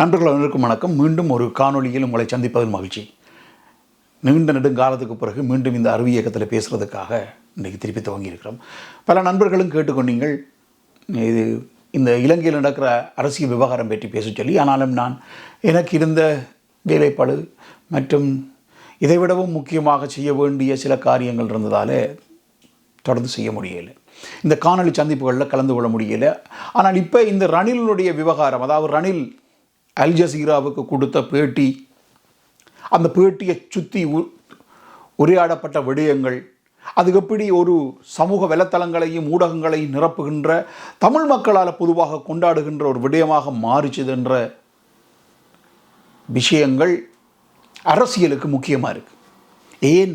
நண்பர்கள் அனைவருக்கும் வணக்கம். மீண்டும் ஒரு காணொளியில் உங்களை சந்திப்பதில் மகிழ்ச்சி. நீண்ட நெடுங்காலத்துக்கு பிறகு மீண்டும் இந்த அறிவு இயக்கத்தில் பேசுகிறதுக்காக இன்றைக்கி திருப்பி துவங்கியிருக்கிறோம். பல நண்பர்களும் கேட்டுக்கொண்டீங்கள் இது இந்த இலங்கையில் நடக்கிற அரசியல் விவகாரம் பற்றி பேச சொல்லி ஆனாலும் நான் எனக்கு இருந்த வேலைப்பாடு மற்றும் இதைவிடவும் முக்கியமாக செய்ய வேண்டிய சில காரியங்கள் இருந்ததாலே தொடர்ந்து செய்ய முடியலை. இந்த காணொளி சந்திப்புகளில் கலந்து கொள்ள முடியலை. ஆனால் இப்போ இந்த ரணிலுடைய விவகாரம் அதாவது ரணில் அல் ஜசீராவுக்கு கொடுத்த பேட்டி அந்த பேட்டியை சுற்றி உ உரையாடப்பட்ட விடயங்கள் அது எப்படி ஒரு சமூக வலைத்தளங்களையும் ஊடகங்களையும் நிரப்புகின்ற தமிழ் மக்களால் பொதுவாக கொண்டாடுகின்ற ஒரு விடயமாக மாறிச்சதுன்ற விஷயங்கள் அரசியலுக்கு முக்கியமாக இருக்குது ஏன்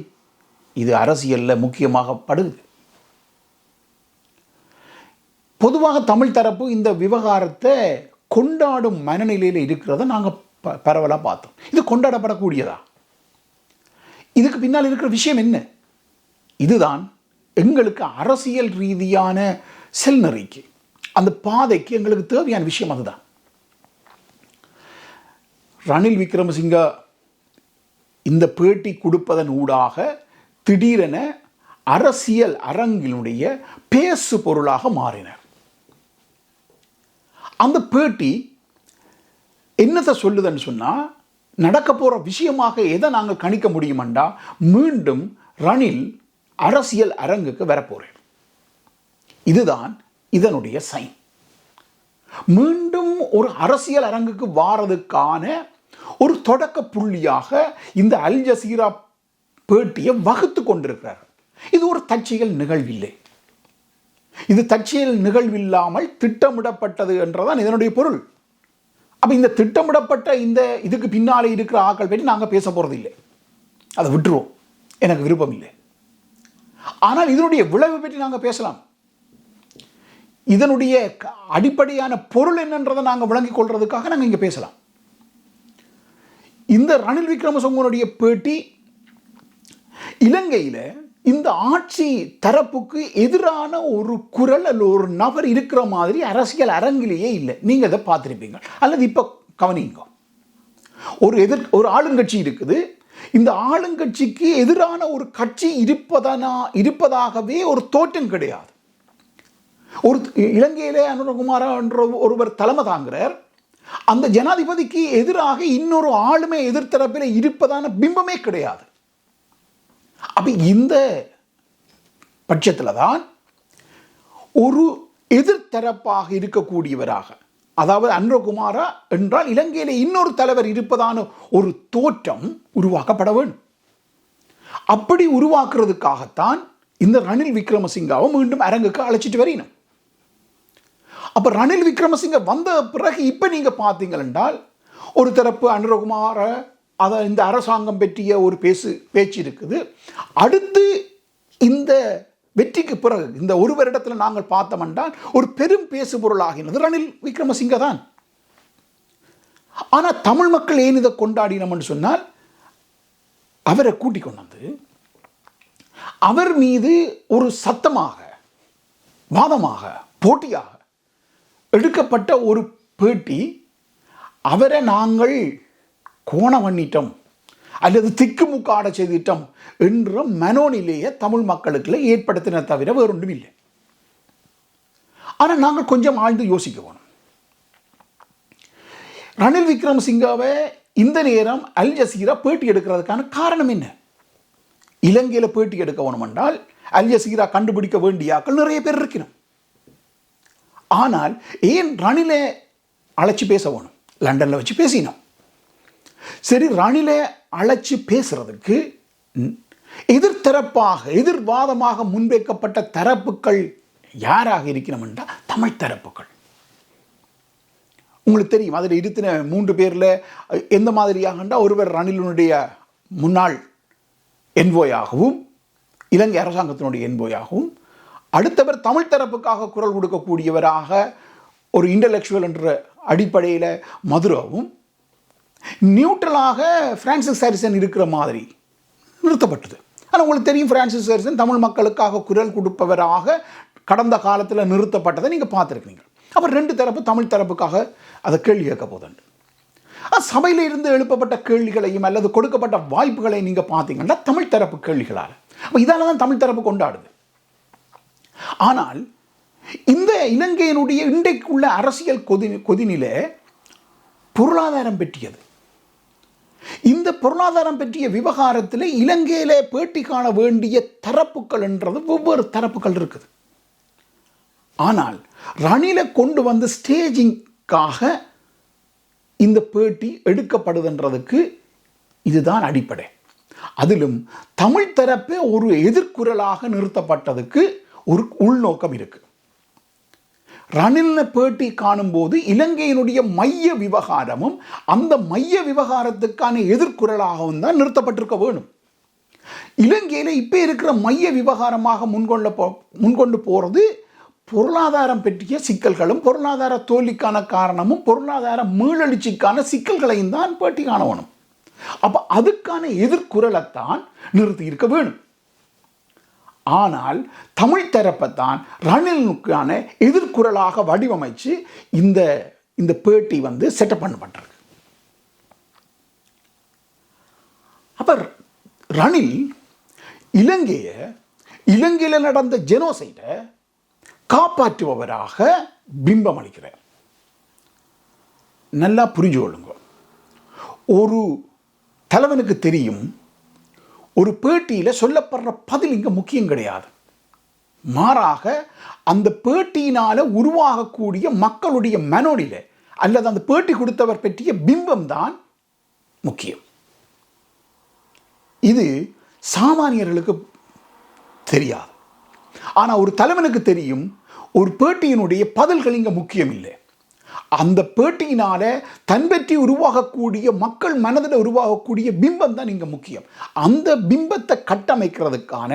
இது அரசியலில் முக்கியமாக படுது? பொதுவாக தமிழ் தரப்பு இந்த விவகாரத்தை கொண்டாடும் மனநிலையில் இருக்கிறத நாங்கள் ப பரவலாக பார்த்தோம். இது கொண்டாடப்படக்கூடியதா? இதுக்கு பின்னால் இருக்கிற விஷயம் என்ன? இதுதான் எங்களுக்கு அரசியல் ரீதியான செல்நெறிக்கு அந்த பாதைக்கு எங்களுக்கு தேவையான விஷயம் அதுதான். ரணில் விக்ரமசிங்க இந்த பேட்டி கொடுப்பதன் ஊடாக திடீரென அரசியல் அரங்கினுடைய பேசு பொருளாக மாறினர். அந்த பேட்டி என்னத்தை சொல்லுதுன்னு சொன்னால் நடக்க போகிற விஷயமாக எதை நாங்கள் கணிக்க முடியுமெண்டா மீண்டும் ரணில் அரசியல் அரங்குக்கு வரப்போகிறேன் இதுதான் இதனுடைய சைன் மீண்டும் ஒரு அரசியல் அரங்குக்கு வாரதுக்கான ஒரு தொடக்க புள்ளியாக இந்த அல் ஜசீரா பேட்டியை வகுத்து கொண்டிருக்கிறார். இது ஒரு தற்செயல் நிகழ்வில்லை. இது தற்செயல் நிகழ்வில்லாமல் திட்டமிடப்பட்டது என்றதான் இதனுடைய பொருள். அப்போ இந்த திட்டமிடப்பட்ட இந்த இதுக்கு பின்னாலே இருக்கிற ஆக்கள் பற்றி நாங்கள் பேச போகிறது இல்லை அதை விட்டுருவோம். எனக்கு விருப்பம் இல்லை. ஆனால் இதனுடைய விளைவு பற்றி நாங்கள் பேசலாம். இதனுடைய அடிப்படையான பொருள் என்னன்றதை நாங்கள் விளங்கிக் கொள்றதுக்காக நாங்கள் இங்கே பேசலாம். இந்த ரணில் விக்ரமசங்கனுடைய பேட்டி இலங்கையில் இந்த ஆட்சி தரப்புக்கு எதிரான ஒரு குரல் அல்ல ஒரு நபர் இருக்கிற மாதிரி அரசியல் அரங்கிலேயே இல்லை. நீங்கள் அதை பார்த்துருப்பீங்க. அல்லது இப்போ கவனிங்க. ஒரு எதிர் ஒரு ஆளுங்கட்சி இருக்குது. இந்த ஆளுங்கட்சிக்கு எதிரான ஒரு கட்சி இருப்பதனா இருப்பதாகவே ஒரு தோற்றம் கிடையாது. ஒரு இலங்கையிலே அனுரகுமாரா என்ற ஒருவர் தலைமை தாங்குறார். அந்த ஜனாதிபதிக்கு எதிராக இன்னொரு ஆளுமை எதிர்த்தரப்பில் இருப்பதான பிம்பமே கிடையாது. அப்போ இந்த பட்சத்தில் தான் ஒரு எதிர்த்தரப்பாக இருக்கக்கூடியவராக அதாவது அன்றகுமாரா என்றால் இலங்கையில் இன்னொரு தலைவர் இருப்பதான ஒரு தோற்றம் உருவாக்கப்பட வேண்டும். அப்படி உருவாக்குறதுக்காகத்தான் இந்த ரணில் விக்ரமசிங்காவை மீண்டும் அரங்குக்கு அழைச்சிட்டு வரணும் அப்போ ரணில் விக்ரமசிங்க வந்த பிறகு இப்போ நீங்கள் பார்த்தீங்கள் என்றால் ஒரு தரப்பு அனுரகுமார அதை இந்த அரசாங்கம் பற்றிய ஒரு பேசு பேச்சு இருக்குது. அடுத்து இந்த வெற்றிக்கு பிறகு இந்த ஒரு வருடத்தில் நாங்கள் பார்த்தோம் என்றால் ஒரு பெரும் பேசு பொருளாகினது ரணில் விக்ரமசிங்க தான் ஆனால் தமிழ் மக்கள் ஏன் இதை கொண்டாடினோம்னு சொன்னால் அவரை கூட்டிக் கொண்டு வந்து அவர் மீது ஒரு சத்தமாக வாதமாக போட்டியாக எடுக்கப்பட்ட ஒரு பேட்டி அவரை நாங்கள் கோணம் பண்ணிட்டோம் அல்லது திக்குமுக்காட செய்திட்டோம் என்ற மனோநிலையை தமிழ் மக்களுக்குள்ள ஏற்படுத்தின தவிர வேறொன்றும் இல்லை ஆனால் நாங்கள் கொஞ்சம் ஆழ்ந்து யோசிக்க வேணும். ரணில் விக்ரமசிங்காவை இந்த நேரம் அல் ஜசீரா பேட்டி எடுக்கிறதுக்கான காரணம் என்ன? இலங்கையில் பேட்டி எடுக்க வேணும் என்றால் அல் ஜசீரா கண்டுபிடிக்க வேண்டிய ஆக்கள் நிறைய பேர் இருக்கணும் ஆனால் ஏன் ரணிலை அழைச்சி பேச வேணும்? லண்டனில் வச்சு பேசினோம். சரி ரணிலை அழைச்சி பேசுறதுக்கு எதிர்த்தரப்பாக எதிர்வாதமாக முன்வைக்கப்பட்ட தரப்புகள் யாராக இருக்கணும் என்றால் தமிழ் தரப்புகள் உங்களுக்கு தெரியும் அதில் இருத்தின மூன்று பேரில் எந்த மாதிரியாகண்டா ஒருவர் ரணிலினுடைய முன்னாள் என்போயாகவும் இலங்கை அரசாங்கத்தினுடைய என்போயாகவும் அடுத்தவர் தமிழ் தரப்புக்காக குரல் கொடுக்கக்கூடியவராக ஒரு இன்டலெக்சுவல் என்ற அடிப்படையில் மதுராவும் நியூட்ரலாக ஃப்ரான்சிஸ் ஹாரிசன் இருக்கிற மாதிரி. நிறுத்தப்பட்டது. ஆனால் உங்களுக்கு தெரியும் ஃப்ரான்சிஸ் ஹாரிசன் தமிழ் மக்களுக்காக குரல் கொடுப்பவராக கடந்த காலத்தில் நிறுத்தப்பட்டதை நீங்கள் பார்த்துருக்கீங்க அப்புறம் ரெண்டு தரப்பு தமிழ் தரப்புக்காக அதை கேள்வி கேட்க போதுண்டு சபையில் இருந்து எழுப்பப்பட்ட கேள்விகளையும் அல்லது கொடுக்கப்பட்ட வாய்ப்புகளை நீங்க பார்த்தீங்கன்னா தமிழ் தரப்பு கேள்விகளால். அப்போ இதால் தான் தமிழ் தரப்பு கொண்டாடுது. ஆனால் இந்த இலங்கையினுடைய இன்றைக்குள்ள அரசியல் கொதி கொதிநிலை பொருளாதாரம் பெற்றியது. இந்த பொருளாதாரம் பற்றிய விவகாரத்தில் இலங்கையில் பேட்டி காண வேண்டிய தரப்புகள் என்றது ஒவ்வொரு தரப்புகள் இருக்குது. ஆனால் ரணில கொண்டு வந்து ஸ்டேஜிங்காக இந்த பேட்டி எடுக்கப்படுதுன்றதுக்கு இதுதான் அடிப்படை. அதிலும் தமிழ் தரப்பே ஒரு எதிர்குரலாக நிறுத்தப்பட்டதுக்கு ஒரு உள்நோக்கம் இருக்குது ரணில்ன பேட்டி காணும்போது இலங்கையினுடைய மைய விவகாரமும் அந்த மைய விவகாரத்துக்கான எதிர்குரலாகவும் தான் நிறுத்தப்பட்டிருக்க வேணும். இலங்கையில் இப்போ இருக்கிற மைய விவகாரமாக முன்கொள்ள போ முன்கொண்டு போகிறது பொருளாதாரம் பற்றிய சிக்கல்களும் பொருளாதார தோல்விக்கான காரணமும் பொருளாதார மீளெழுச்சிக்கான சிக்கல்களையும் தான் பேட்டி காணணும் அப்போ அதுக்கான எதிர்குரலைத்தான் நிறுத்தி இருக்க வேணும். ஆனால் தமிழ் தரப்பைத்தான் ரணிலுக்கான எதிர்குரலாக வடிவமைச்சு இந்த இந்த பேட்டி வந்து செட்டப் பண்ணப்பட்டிருக்கு. அப்போ ரணில் இலங்கையை இலங்கையில் நடந்த ஜெனோசைடை காப்பாற்றுபவராக பிம்பம் அளிக்கிறார். நல்லா புரிஞ்சு கொள்ளுங்க. ஒரு தலைவனுக்கு தெரியும் ஒரு பேட்டியில் சொல்லப்படுற பதில் இங்கே முக்கியம் கிடையாது. மாறாக அந்த பேட்டியினால் உருவாகக்கூடிய மக்களுடைய மனோடியில் அல்லது அந்த பேட்டி கொடுத்தவர் பற்றிய பிம்பம் தான் முக்கியம். இது சாமானியர்களுக்கு தெரியாது. ஆனால் ஒரு தலைவனுக்கு தெரியும் ஒரு பேட்டியினுடைய பதில்கள் இங்கே முக்கியம் இல்லை. அந்த பேட்டியினால தன் பற்றி உருவாகக்கூடிய மக்கள் மனதில் உருவாகக்கூடிய பிம்பம் தான் இங்கே முக்கியம். அந்த பிம்பத்தை கட்டமைக்கிறதுக்கான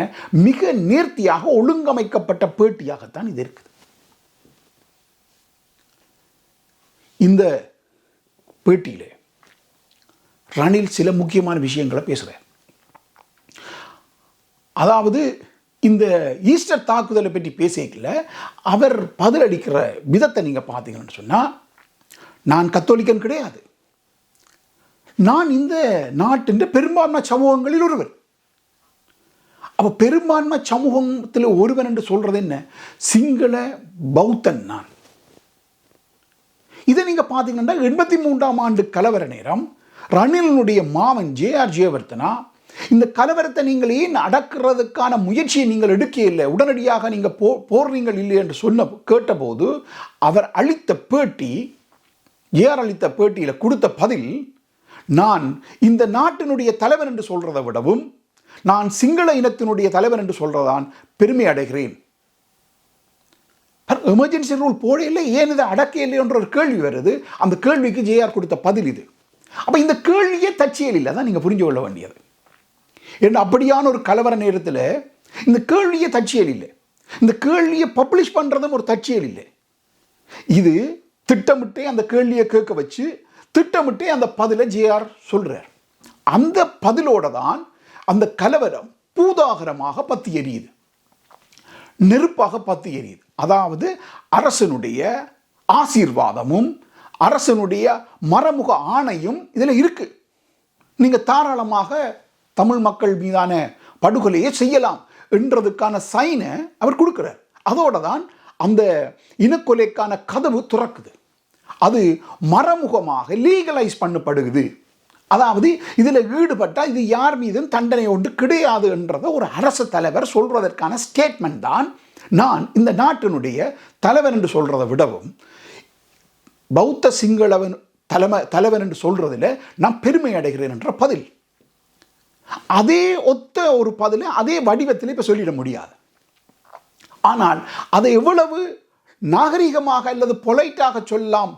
மிக நேர்த்தியாக ஒழுங்கமைக்கப்பட்ட பேட்டியாகத்தான் இது இருக்குது. இந்த பேட்டியில் ரணில் சில முக்கியமான விஷயங்களை பேசுகிறார் அதாவது இந்த ஈஸ்டர் தாக்குதலை பற்றி பேசிக்கல அவர் பதிலளிக்கிற விதத்தை நீங்கள் பார்த்தீங்கன்னு சொன்னால் நான் கத்தோலிக்கன் கிடையாது. நான் இந்த நாட்டின் பெரும்பான்மை சமூகங்களில் ஒருவர் அப்போ பெரும்பான்மை சமூகத்தில் ஒருவன் என்று சொல்கிறது என்ன? சிங்கள பௌத்தன் நான். இதை நீங்கள் பார்த்தீங்கன்னா எண்பத்தி மூன்றாம் ஆண்டு கலவர நேரம் ரணிலனுடைய மாமன் ஜே ஆர் ஜெயவர்த்தனா இந்த கலவரத்தை நீங்கள் ஏன் அடக்கிறதுக்கான முயற்சியை நீங்கள் எடுக்க இல்லை? உடனடியாக நீங்கள் போ போடுறீங்கள் இல்லை என்று சொன்ன கேட்டபோது அவர் அளித்த பேட்டி ஏஆர் அளித்த பேட்டியில் கொடுத்த பதில் நான் இந்த நாட்டினுடைய தலைவர் என்று சொல்கிறதை விடவும் நான் சிங்கள இனத்தினுடைய தலைவர் என்று சொல்கிறதான் பெருமை அடைகிறேன். எமர்ஜென்சி ரூல் போடையில்லை ஏன் இதை அடக்க இல்லை என்ற ஒரு கேள்வி வருது. அந்த கேள்விக்கு ஜேஆர் கொடுத்த பதில் இது. அப்போ இந்த கேள்வியே தச்சியல் இல்லை தான் நீங்கள் புரிஞ்சு கொள்ள வேண்டியது. என்று அப்படியான ஒரு கலவர நேரத்தில் இந்த கேள்வியே தச்சியல் இல்லை இந்த கேள்வியை பப்ளிஷ் பண்ணுறதும் ஒரு தச்சியல் இல்லை இது திட்டமிட்டே அந்த கேள்வியை கேட்க வச்சு திட்டமிட்டே அந்த பதிலை ஜேஆர் சொல்கிறார் அந்த பதிலோட தான் அந்த கலவரம் பூதாகரமாக பத்தி எரியுது. நெருப்பாக பத்தி எரியுது. அதாவது அரசனுடைய ஆசீர்வாதமும் அரசனுடைய மறைமுக ஆணையும் இதில் இருக்குது நீங்கள் தாராளமாக தமிழ் மக்கள் மீதான படுகொலையை செய்யலாம் என்றதுக்கான சைனை அவர் கொடுக்குறார். அதோட தான் அந்த இனக்கொலைக்கான கதவு துறக்குது. அது மறைமுகமாக லீகலைஸ் பண்ணப்படுகுது அதாவது இதில் ஈடுபட்டால் இது யார் மீதும் தண்டனை ஒன்று கிடையாது என்றதை ஒரு அரசு தலைவர் சொல்வதற்கான ஸ்டேட்மெண்ட் தான். நான் இந்த நாட்டினுடைய தலைவர் என்று சொல்கிறத விடவும் பௌத்த சிங்களவன் தலைமை தலைவர் என்று சொல்கிறதில் நான் பெருமை அடைகிறேன் என்ற பதில். அதே ஒத்த ஒரு பதிலை அதே வடிவத்தில் இப்போ சொல்லிட முடியாது. ஆனால் அதை எவ்வளவு நாகரிகமாக அல்லது பொலைட்டாக சொல்லலாம்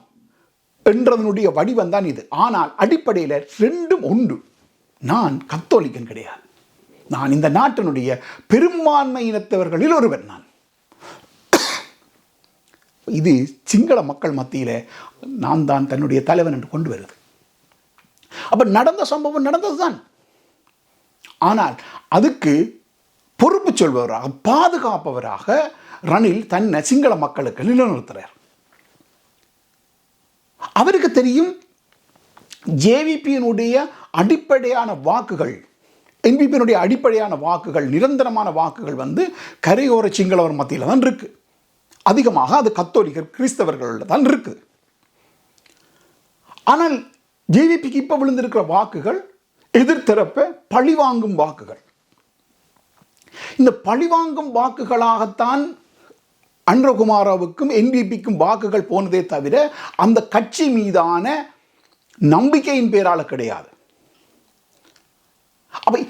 என்றதனுடைய வடிவம் தான் இது. ஆனால் அடிப்படையில் ரெண்டும் உண்டு. நான் கத்தோலிக்கன் கிடையாது. நான் இந்த நாட்டினுடைய பெரும்பான்மை இனத்தவர்களில் ஒருவன் நான். இது சிங்கள மக்கள் மத்தியில் நான் தான் தன்னுடைய தலைவன் என்று கொண்டு வருது. அப்போ நடந்த சம்பவம் நடந்ததுதான். ஆனால் அதுக்கு பொறுப்பு சொல்பவராக பாதுகாப்பவராக ரணில் தன்னை சிங்கள மக்களுக்கு நிலைநிறுத்துறார். அவருக்கு தெரியும் ஜேவிபியினுடைய அடிப்படையான வாக்குகள் என்பிபியினுடைய அடிப்படையான வாக்குகள் நிரந்தரமான வாக்குகள் வந்து கரையோர சிங்களவர் மத்தியில் தான் இருக்கு. அதிகமாக அது கத்தோலிக்கர் கிறிஸ்தவர்களில் தான் இருக்குது ஆனால் ஜேவிபிக்கு இப்போ விழுந்திருக்கிற வாக்குகள் எதிர்த்தரப்ப பழிவாங்கும் வாக்குகள். இந்த பழிவாங்கும் வாக்குகளாகத்தான் அன்றகுமாராவுக்கும் என்பிபிக்கும் வாக்குகள் போனதே தவிர அந்த கட்சி மீதான நம்பிக்கையின் பேரால் கிடையாது. அவை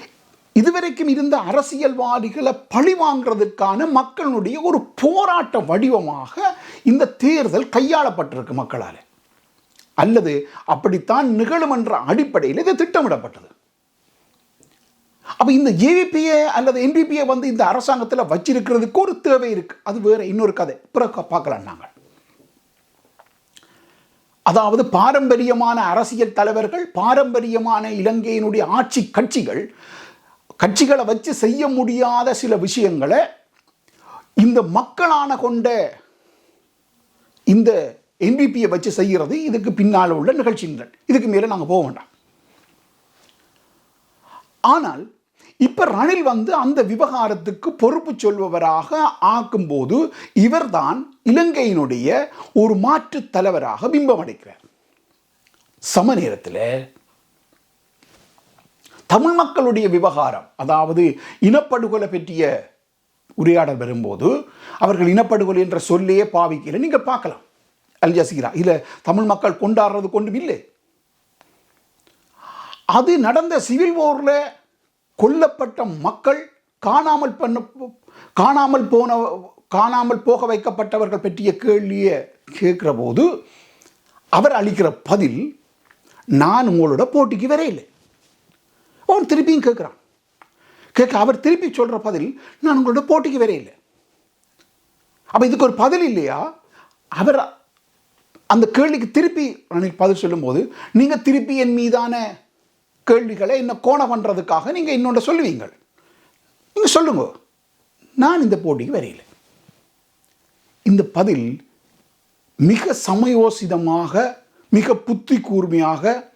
இதுவரைக்கும் இருந்த அரசியல்வாதிகளை பழி வாங்குறதுக்கான மக்களுடைய ஒரு போராட்ட வடிவமாக இந்த தேர்தல் கையாளப்பட்டிருக்கு மக்களால். அல்லது அப்படித்தான் நிகழும் என்ற அடிப்படையில் இது திட்டமிடப்பட்டது. அப்போ இந்த ஏவிபிஏ அல்லது என்பிபியை வந்து இந்த அரசாங்கத்தில் வச்சிருக்கிறதுக்கு ஒரு தேவை இருக்கு. அது வேற இன்னொரு கதை. பிறகு பார்க்கலாம் நாங்கள் அதாவது பாரம்பரியமான அரசியல் தலைவர்கள் பாரம்பரியமான இலங்கையினுடைய ஆட்சி கட்சிகள் கட்சிகளை வச்சு செய்ய முடியாத சில விஷயங்களை இந்த மக்களான கொண்ட இந்த என்பிபியை வச்சு செய்கிறது இதுக்கு பின்னால் உள்ள நிகழ்ச்சிகள். இதுக்கு மேலே நாங்கள் போக வேண்டாம். ஆனால் இப்போ ரணில் வந்து அந்த விவகாரத்துக்கு பொறுப்பு சொல்பவராக ஆக்கும்போது இவர்தான் இலங்கையினுடைய ஒரு மாற்று தலைவராக பிம்பம் அடைக்கிறார் சம நேரத்தில் தமிழ் மக்களுடைய விவகாரம் அதாவது இனப்படுகொலை பற்றிய உரையாடல் வரும்போது அவர்கள் இனப்படுகொலை என்ற சொல்லையே பாவிக்கல. நீங்க பார்க்கலாம். அல் ஜசீரா இல்லை தமிழ் மக்கள் கொண்டாடுறது கொண்டும் இல்லை. அது நடந்த சிவில் போரில் கொல்லப்பட்ட மக்கள் காணாமல் பண்ண காணாமல் போன காணாமல் போக வைக்கப்பட்டவர்கள் பற்றிய கேள்வியை கேட்குற போது அவர் அளிக்கிற பதில் நான் உங்களோட போட்டிக்கு வரையில்லை. அவன் திருப்பியும் கேட்குறான். கேட்க அவர் திருப்பி சொல்கிற பதில் நான் உங்களோட போட்டிக்கு வரையில்லை. அப்போ இதுக்கு ஒரு பதில் இல்லையா? அவர் அந்த கேள்விக்கு திருப்பி பதில் சொல்லும்போது நீங்கள் திருப்பி என் மீதான கேள்விகளை என்ன கோணம் பண்ணுறதுக்காக நீங்கள் இன்னொன்று சொல்லுவீங்கள். நீங்கள் சொல்லுங்க. நான் இந்த போட்டிக்கு வரையில. இந்த பதில் மிக சமயோசிதமாக மிக புத்தி கூர்மையாக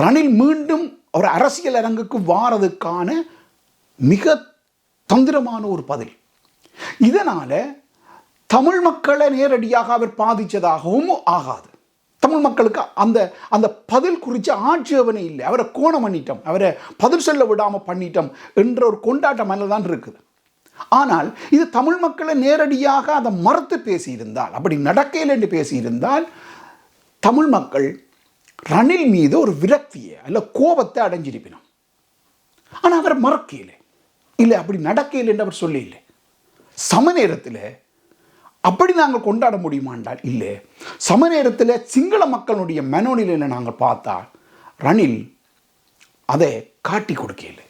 ரணில் மீண்டும் ஒரு அரசியல் அரங்குக்கு வாரதுக்கான மிக தந்திரமான ஒரு பதில். இதனால் தமிழ் மக்களை நேரடியாக அவர் பாதித்ததாகவும் ஆகாது. தமிழ் மக்களுக்கு அந்த அந்த பதில் குறித்த ஆட்சேபனை இல்லை. அவரை கோணம் பண்ணிட்டோம். அவரை பதில் சொல்ல விடாமல் பண்ணிட்டோம் என்ற ஒரு கொண்டாட்டம் அதில் தான் இருக்குது ஆனால் இது தமிழ் மக்களை நேரடியாக அதை மறுத்து பேசியிருந்தால் அப்படி நடக்கையில் என்று பேசியிருந்தால் தமிழ் மக்கள் ரணில் மீது ஒரு விரக்தியை அல்ல கோபத்தை அடைஞ்சிருப்பினோம். ஆனால் அவர் மறக்கையில் இல்லை அப்படி நடக்கையில் என்று அவர் சொல்லல சம நேரத்தில் அப்படி நாங்கள் கொண்டாட முடியுமா என்றால் இல்லை. சம நேரத்தில் சிங்கள மக்களுடைய மனோநிலையில் நாங்கள் பார்த்தா ரணில் அதை காட்டி கொடுக்கல.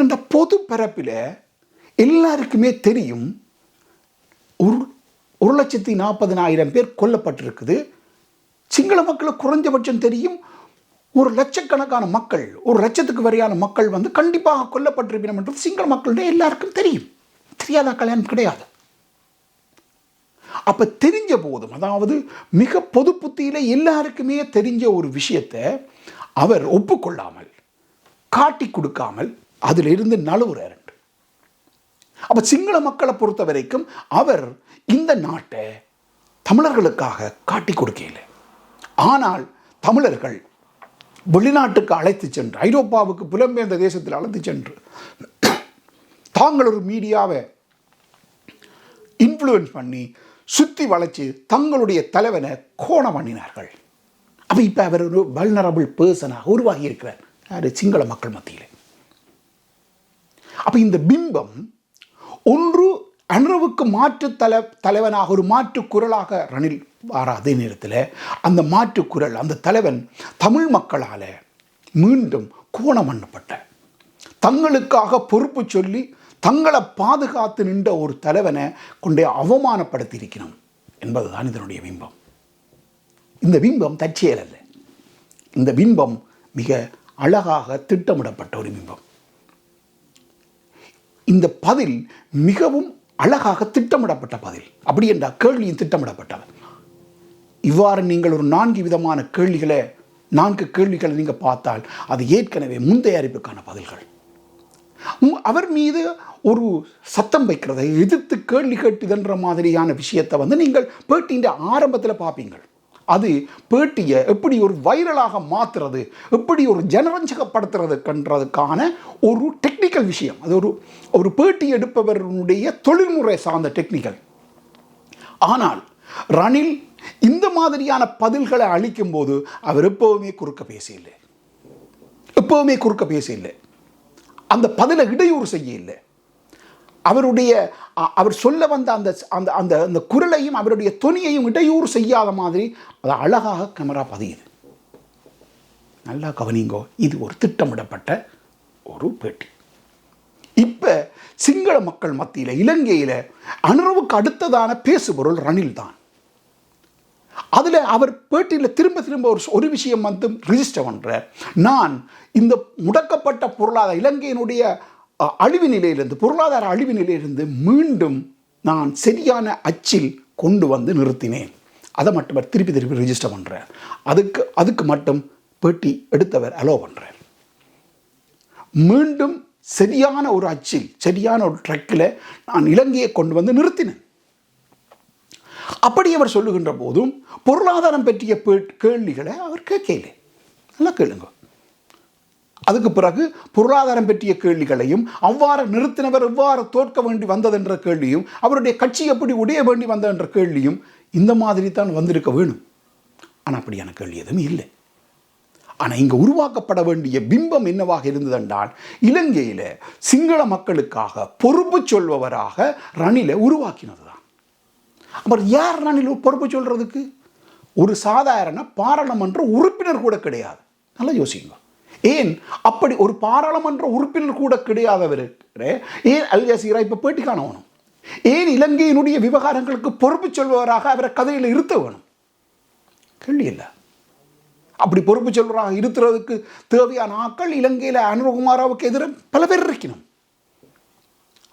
இந்த பொது பரப்பில் எல்லாருக்குமே தெரியும் ஒரு ஒரு லட்சத்தி நாற்பதினாயிரம் பேர் கொல்லப்பட்டிருக்குது. சிங்கள மக்களுக்கு குறைஞ்சபட்சம் தெரியும் ஒரு லட்சக்கணக்கான மக்கள் ஒரு லட்சத்துக்கு வரையான மக்கள் வந்து கண்டிப்பாக கொல்லப்பட்டிருப்பினம் என்றது சிங்கள மக்களுடைய எல்லாருக்கும் தெரியும். தெரியாத கல்யாணம் கிடையாது. அப்ப தெரிஞ்ச போதும் அதாவது மிக பொது புத்தியில எல்லாருக்குமே தெரிஞ்ச ஒரு விஷயத்தை அவர் ஒப்புக்கொள்ளாமல் காட்டி கொடுக்காமல் அதிலிருந்து நழுவுறார் அப்ப சிங்கள மக்களை பொறுத்த வரைக்கும் அவர் இந்த நாட்டை தமிழர்களுக்காக காட்டி கொடுக்கல ஆனால் தமிழர்கள் வெளிநாட்டுக்கு அழைத்து சென்று ஐரோப்பாவுக்கு புலம்பெயர்ந்த தேசத்தில் அழைத்து சென்று தாங்கள் ஒரு மீடியாவை இன்ஃப்ளூயன்ஸ் பண்ணி சுற்றி வளைச்சு தங்களுடைய தலைவனை கோணம் பண்ணினார்கள் அப்போ இப்போ அவர் ஒரு வல்னரபிள் பர்சனாக உருவாகி இருக்கிறார். யார் சிங்கள மக்கள் மத்தியில். அப்போ இந்த பிம்பம் ஒன்று அணர்வுக்கு மாற்று தலை தலைவனாக ஒரு மாற்று குரலாக ரணில் வார அதே நேரத்தில் அந்த மாற்று குரல் அந்த தலைவன் தமிழ் மக்களால் மீண்டும் கோணம் பண்ணப்பட்ட தங்களுக்காக பொறுப்பு சொல்லி தங்களை பாதுகாத்து நின்ற ஒரு தலைவனை கொண்டே அவமானப்படுத்தி இருக்கணும் என்பதுதான் இதனுடைய பிம்பம். இந்த பிம்பம் தற்செயல் அல்ல. இந்த பிம்பம் மிக அழகாக திட்டமிடப்பட்ட ஒரு பிம்பம். இந்த பதில் மிகவும் அழகாக திட்டமிடப்பட்ட பதில். அப்படி என்றால் கேள்வியும் திட்டமிடப்பட்டவர் இவ்வாறு நீங்கள் ஒரு நான்கு விதமான கேள்விகளை நான்கு கேள்விகளை நீங்கள் பார்த்தால் அது ஏற்கனவே முந்தைய அறிவுக்கான பதில்கள். உம், அவர் மீது ஒரு சத்தம் வைக்கிறதை எதிர்த்து கேள்வி கேட்டுதுன்ற மாதிரியான விஷயத்தை வந்து நீங்கள் பேட்டியின் ஆரம்பத்தில் பார்ப்பீங்கள் அது பேட்டியை எப்படி ஒரு வைரலாக மாற்றுறது எப்படி ஒரு ஜனரஞ்சகப்படுத்துறதுக்குன்றதுக்கான ஒரு டெக்னிக்கல் விஷயம். அது ஒரு ஒரு பேட்டி எடுப்பவருடைய தொழில்முறை சார்ந்த டெக்னிக்கல் ஆனால் ரணில் இந்த மாதிரியான பதில்களை அளிக்கும்போது அவர் எப்போவுமே குறுக்க பேசல எப்போவுமே குறுக்க பேசல அந்த பதிலை இடையூறு செய்ய இல்லை அவருடைய அ- அவர் சொல்ல வந்த அந்த அந்த அந்த அந்த குரலையும் அவருடைய தொனியையும் இடையூறு செய்யாத மாதிரி அது அழகாக கேமரா பதியுது. நல்லா கவனிங்கோ இது ஒரு திட்டமிடப்பட்ட ஒரு பேட்டி. இப்போ சிங்கள மக்கள் மத்தியில் இலங்கையில் அனுரவுக்கு அடுத்ததான பேசுபொருள் ரணில் தான். அதில் அவர் பேட்டியில் திரும்ப திரும்ப ஒரு ஒரு விஷயம் வந்து ரிஜிஸ்டர் பண்ணுறார் நான் இந்த முடக்கப்பட்ட பொருளாதார இலங்கையினுடைய அழிவு நிலையிலிருந்து பொருளாதார அழிவு நிலையிலிருந்து மீண்டும் நான் சரியான அச்சில் கொண்டு வந்து நிறுத்தினேன். அதை மட்டும் அவர் திருப்பி திருப்பி ரிஜிஸ்டர் பண்ணுறார் அதுக்கு அதுக்கு மட்டும் பேட்டி எடுத்தவர் அலோ பண்ணுறார் மீண்டும் சரியான ஒரு அச்சில் சரியான ஒரு ட்ரக்கில் நான் இலங்கையை கொண்டு வந்து நிறுத்தினேன். அப்படி அவர் சொல்லுகின்ற போதும் பொருளாதாரம் பற்றிய பே- கேள்விகளை அவர் கேட்கல நல்லா கேளுங்க. அதுக்கு பிறகு பொருளாதாரம் பற்றிய கேள்விகளையும் அவ்வாறு நிறுத்தினவர் எவ்வாறு தோற்க வேண்டி வந்ததென்ற கேள்வியும் அவருடைய கட்சி எப்படி உடைய வேண்டி வந்ததென்ற கேள்வியும் இந்த மாதிரி தான் வந்திருக்க வேணும். ஆனால் அப்படியான கேள்வி எதுவும் இல்லை. ஆனால் இங்கே உருவாக்கப்பட வேண்டிய பிம்பம் என்னவாக இருந்ததென்றால் இலங்கையில் சிங்கள மக்களுக்காக பொறுப்பு சொல்பவராக ரணிலை உருவாக்கினது தான் அப்புறம் யார் ரணில் பொறுப்பு சொல்கிறதுக்கு ஒரு சாதாரண பாராளுமன்ற உறுப்பினர் கூட கிடையாது. நல்லா யோசிங்க. ஏன்? அப்படி ஒரு பாராளுமன்ற உறுப்பினர் கூட கிடையாதவர் ஏன்? அல் ஜசீரா இப்போ பேட்டி காணணும் ஏன் இலங்கையினுடைய விவகாரங்களுக்கு பொறுப்பு சொல்பவராக அவரை கதையில் இருத்த வேணும்? கேள்வி இல்லை. அப்படி பொறுப்பு சொல்வராக இருக்கிறதுக்கு தேவையான ஆக்கள் இலங்கையில் அனுரகுமாராவுக்கு எதிராக பல பேர் இருக்கணும்.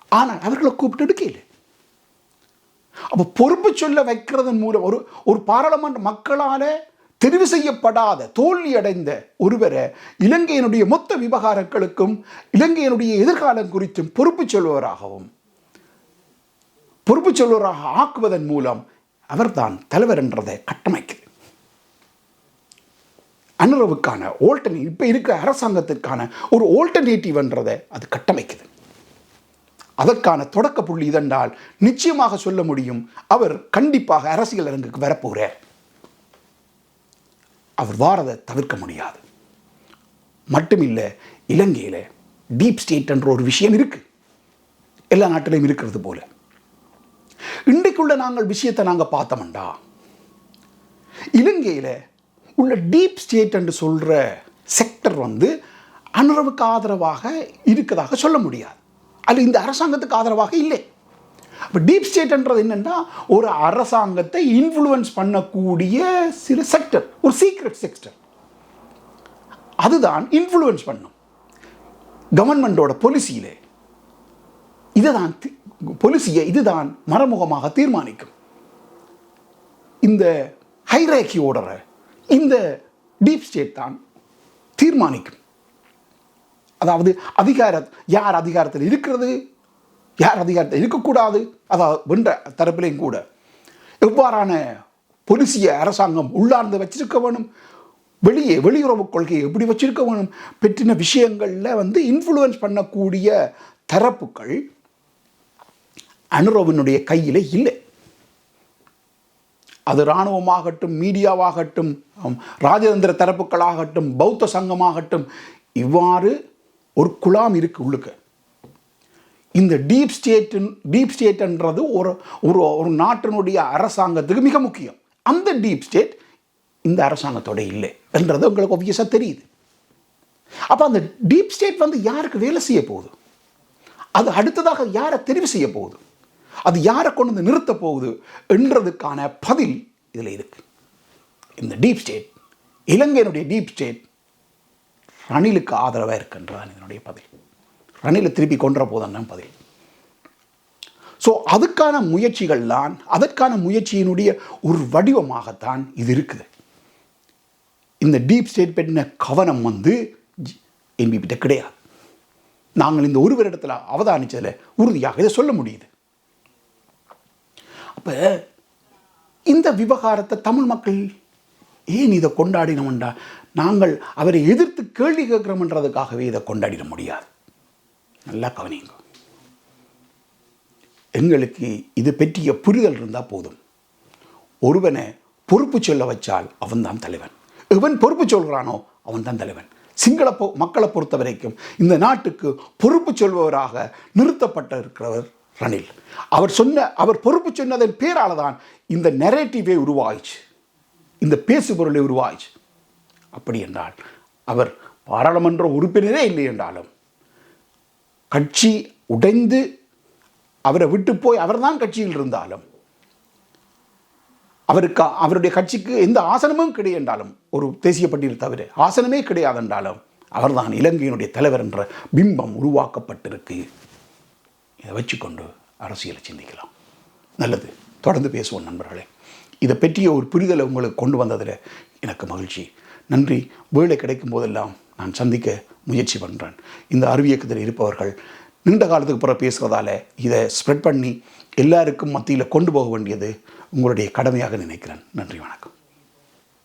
ஆனால் அவர்களை கூப்பிட்டு எடுக்கல. அப்போ பொறுப்பு சொல்ல வைக்கிறதன் மூலம் ஒரு ஒரு பாராளுமன்ற மக்களால் தெரிவு செய்யப்படாத தோல்வி அடைந்த ஒருவரை இலங்கையினுடைய மொத்த விவகாரங்களுக்கும் இலங்கையினுடைய எதிர்காலம் குறித்தும் பொறுப்பு சொல்வராகவும் பொறுப்பு சொல்வராக ஆக்குவதன் மூலம் அவர்தான் தலைவர் என்றதை கட்டமைக்குது அனுரவுக்கான ஓல்டர்னே இப்போ இருக்கிற அரசாங்கத்திற்கான ஒரு ஓல்டர்னேட்டிவ்ன்றதை அது கட்டமைக்குது. அதற்கான தொடக்க புள்ளி இதென்றால் நிச்சயமாக சொல்ல முடியும் அவர் கண்டிப்பாக அரசியல் அரங்குக்கு வரப்போகிறார் அவர் வாரதை தவிர்க்க முடியாது. மட்டுமில்லை இலங்கையில் டீப் ஸ்டேட் என்ற ஒரு விஷயம் இருக்கு. எல்லா நாட்டிலையும் இருக்கிறது போல. இன்றைக்குள்ள நாங்கள் விஷயத்தை நாங்கள் பார்த்தோம்டா. இலங்கையில் உள்ள டீப் ஸ்டேட் என்று சொல்கிற செக்டர் வந்து அனுரவுக்கு ஆதரவாக இருக்கதாக சொல்ல முடியாது. அது இந்த அரசாங்கத்துக்கு ஆதரவாக இல்லை. அப்போ டீப் ஸ்டேட்ன்றது என்னென்னா ஒரு அரசாங்கத்தை இன்ஃப்ளூயன்ஸ் பண்ணக்கூடிய சில செக்டர் ஒரு சீக்ரெட் செக்டர் அதுதான் இன்ஃப்ளூயன்ஸ் பண்ணும். கவர்மெண்டோட பொலிசியிலே இதுதான் பொலிசியை இதுதான் மறைமுகமாக தீர்மானிக்கும். இந்த ஹைரேக்கியோட இந்த டீப் ஸ்டேட் தான் தீர்மானிக்கும். அதாவது அதிகார யார் அதிகாரத்தில் இருக்கிறது? யார் அதிகாரத்தில் இருக்கக்கூடாது அதாவது வென்ற தரப்பிலையும் கூட. எவ்வாறான பொலிசிய அரசாங்கம் உள்ளார்ந்து வச்சிருக்க வேணும்? வெளியே வெளியுறவு கொள்கையை எப்படி வச்சிருக்க வேணும்? பெற்றின விஷயங்களில் வந்து இன்ஃப்ளூயன்ஸ் பண்ணக்கூடிய தரப்புகள் அனுரவினுடைய கையில் இல்லை. அது இராணுவமாகட்டும் மீடியாவாகட்டும் ராஜதந்திர தரப்புகளாகட்டும் பௌத்த சங்கமாகட்டும் இவ்வாறு ஒரு குழாம் இருக்கு உள்ளுக்கு. இந்த டீப் ஸ்டேட்டின் டீப் ஸ்டேட்ன்றது ஒரு ஒரு ஒரு நாட்டினுடைய அரசாங்கத்துக்கு மிக முக்கியம். அந்த டீப் ஸ்டேட் இந்த அரசாங்கத்தோட இல்லை என்றது உங்களுக்கு ஒபியஸாக தெரியுது. அப்போ அந்த டீப் ஸ்டேட் வந்து யாருக்கு வேலை செய்ய போகுது? அது அடுத்ததாக யாரை தெரிவு செய்ய போகுது? அது யாரை கொண்டு வந்து நிறுத்த போகுது என்றதுக்கான பதில் இதில் இருக்கு. இந்த டீப் ஸ்டேட் இலங்கையினுடைய டீப் ஸ்டேட் ரணிலுக்கு ஆதரவாக இருக்கின்றான் இதனுடைய பதில். ரணிலை திருப்பி கொன்ற போதான் பதில். ஸோ அதுக்கான முயற்சிகள் தான் அதற்கான முயற்சியினுடைய ஒரு வடிவமாகத்தான் இது இருக்குது. இந்த டீப் ஸ்டேட் பெண்ண கவனம் வந்து என்பிபிட்ட கிடையாது. நாங்கள் இந்த ஒரு இடத்துல அவதானிச்சதில் உறுதியாக இதை சொல்ல முடியுது. அப்போ இந்த விவகாரத்தை தமிழ் மக்கள் ஏன் இதை கொண்டாடினோம்டா? நாங்கள் அவரை எதிர்த்து கேள்வி கேட்குறோம்ன்றதுக்காகவே இதை கொண்டாடிட முடியாது. நல்லா கவனிங்க. எங்களுக்கு இது பற்றிய புரிதல் இருந்தால் போதும். ஒருவனை பொறுப்பு சொல்ல வச்சால் அவன்தான் தலைவன். எவன் பொறுப்பு சொல்கிறானோ அவன்தான் தலைவன். சிங்கள பொ மக்களை பொறுத்த வரைக்கும் இந்த நாட்டுக்கு பொறுப்பு சொல்பவராக நிறுத்தப்பட்ட இருக்கிறவர் ரணில். அவர் சொன்ன அவர் பொறுப்பு சொன்னதன் பேரால் தான் இந்த நெரேட்டிவே உருவாயிச்சு இந்த பேசுபொருளை உருவாயிச்சு அப்படி என்றால் அவர் பாராளுமன்ற உறுப்பினரே இல்லை என்றாலும் கட்சி உடைந்து அவரை விட்டு போய் அவர்தான் கட்சியில் இருந்தாலும் அவருக்கு அவருடைய கட்சிக்கு எந்த ஆசனமும் கிடையாது ஒரு தேசிய பட்டியல் தவிர ஆசனமே கிடையாது என்றாலும் அவர்தான் இலங்கையினுடைய தலைவர் என்ற பிம்பம் உருவாக்கப்பட்டிருக்கு. இதை வச்சுக்கொண்டு அரசியலை சிந்திக்கலாம். நல்லது. தொடர்ந்து பேசுவோம் நண்பர்களே. இதை பற்றிய ஒரு புரிதலை உங்களுக்கு கொண்டு வந்ததில் எனக்கு மகிழ்ச்சி. நன்றி. வேலை கிடைக்கும் போதெல்லாம் நான் சந்திக்க முயற்சி பண்ணுறேன் இந்த அறிவியக்கத்தில் இருப்பவர்கள் நீண்ட காலத்துக்கு பிறகு பேசுகிறதால இதை ஸ்ப்ரெட் பண்ணி எல்லாருக்கும் மத்தியில் கொண்டு போக வேண்டியது உங்களுடைய கடமையாக நினைக்கிறேன். நன்றி வணக்கம்.